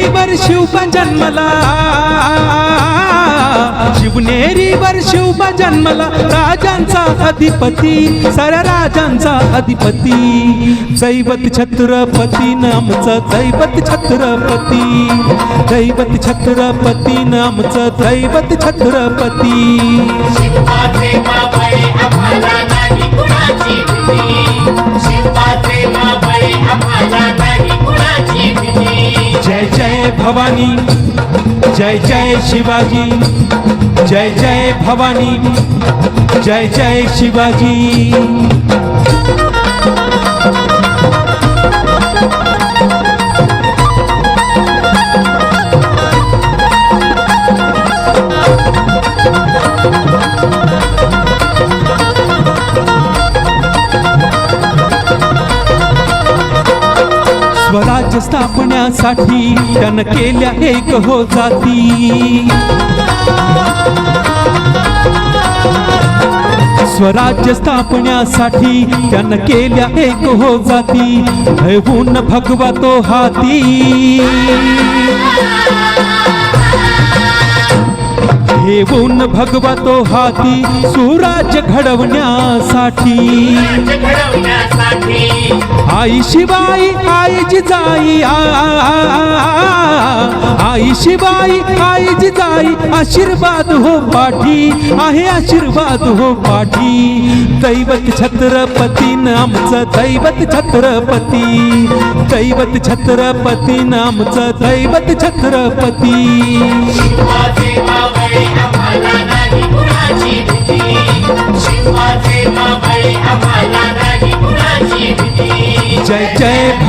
जन्मला. शिवनेरीवर शिव जन्मला. राजांचा अधिपती सर राजांचा अधिपती. दैवत छत्रपती नामचं दैवत छत्रपती. दैवत छत्रपती नामचं दैवत छत्रपती. भवानी। जय जय शिवाजी। जय जय भवानी। जय जय शिवाजी। साठी त्यानं केल्या एक हो जाती. स्वराज्य स्थापण्यासाठी त्यानं केल्या एक हो जाती. भयहून भगवा तो हाती. घेऊन भगवा तो हाती सुराज्य घडवण्यासाठी. आई शिवाई आई जिजाई आ, आई शिवाई आई जिजाई आशीर्वाद हो पाठी आहे आशीर्वाद हो पाठी. दैवत छत्रपती नामचं दैवत छत्रपती. दैवत छत्रपती नामचं दैवत छत्रपती.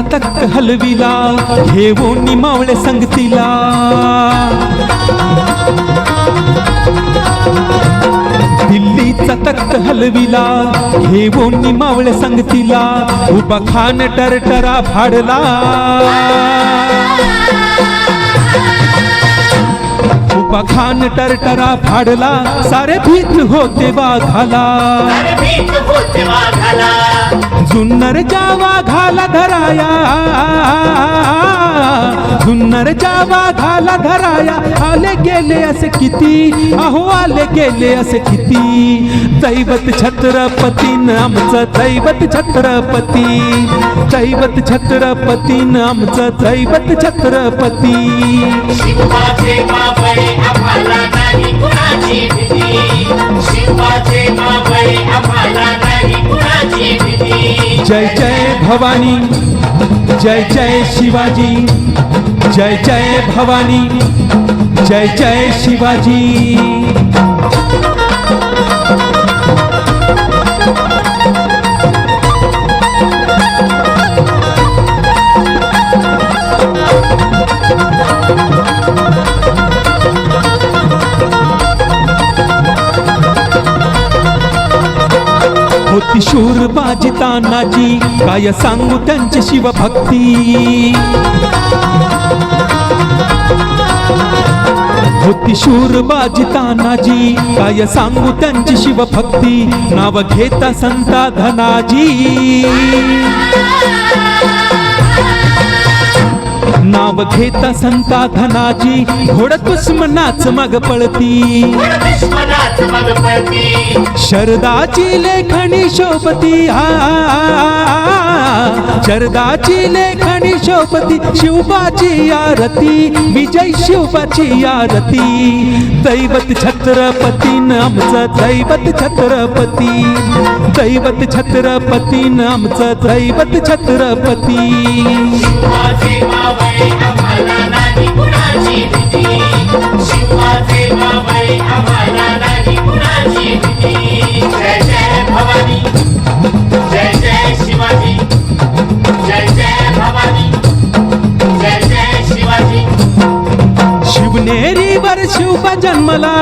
दिल्लीचा हलविला घेऊन निमावळे संगतीला. दिल्लीचा तख्त हलविला घेऊन निमावळे संगतीला. उभा खान टरटरा फाडला. उभा खान टरटरा फाडला. सारे भीत होते वाघाला. भीत होते वाघाला जुन्नर जावा घाला धराया. जुन्नर जावा घाला धराया. आले गेले असे किती? अहो आले गेले असे किती? दैवत छत्रपती आमचं दैवत छत्रपती. दैवत छत्रपती आमचं दैवत छत्रपती. कुणाची भीती? शिवाचे बाबळे आम्हाला नाही कुणाची भीती? जय जय भवानी जय जय शिवाजी जय जय भवानी जय जय शिवाजी. होती शूर बाजी तानाजी काय सांगू त्यांची शिवभक्ती. होती शूर बाजी तानाजी काय सांगू त्यांची शिवभक्ती. नाव घेता संता धनाजी. नाव घेता संता धनाजी. घोड दुश्मनाच मग पळती. शरदाची लेखणी शोभती हा. शरदाची लेखणी शोभती शिवबाची आरती विजय शिवबाची आरती. दैवत छत्रपती नामचं दैवत छत्रपती. दैवत छत्रपती नामचं दैवत छत्रपती. शिवनेरी वर जय शिवाजी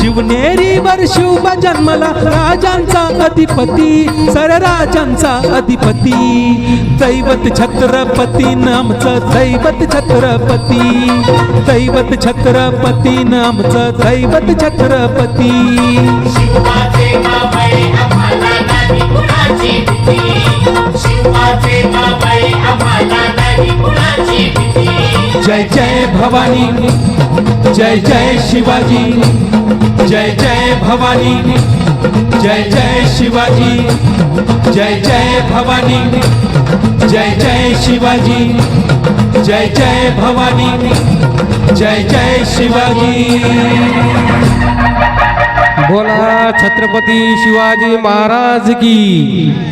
शिवनेरीवर शुभ जन्मला शुभ जन्मला. राजांचा अधिपती सर राजांचा अधिपती. दैवत छत्रपती नामचं दैवत छत्रपती. दैवत छत्रपती नामचं दैवत छत्रपती. जय जय भवानी जय जय शिवाजी जय जय भवानी जय जय शिवाजी जय जय भवानी जय जय शिवाजी जय जय भवानी जय जय शिवाजी। बोला छत्रपती शिवाजी महाराज की।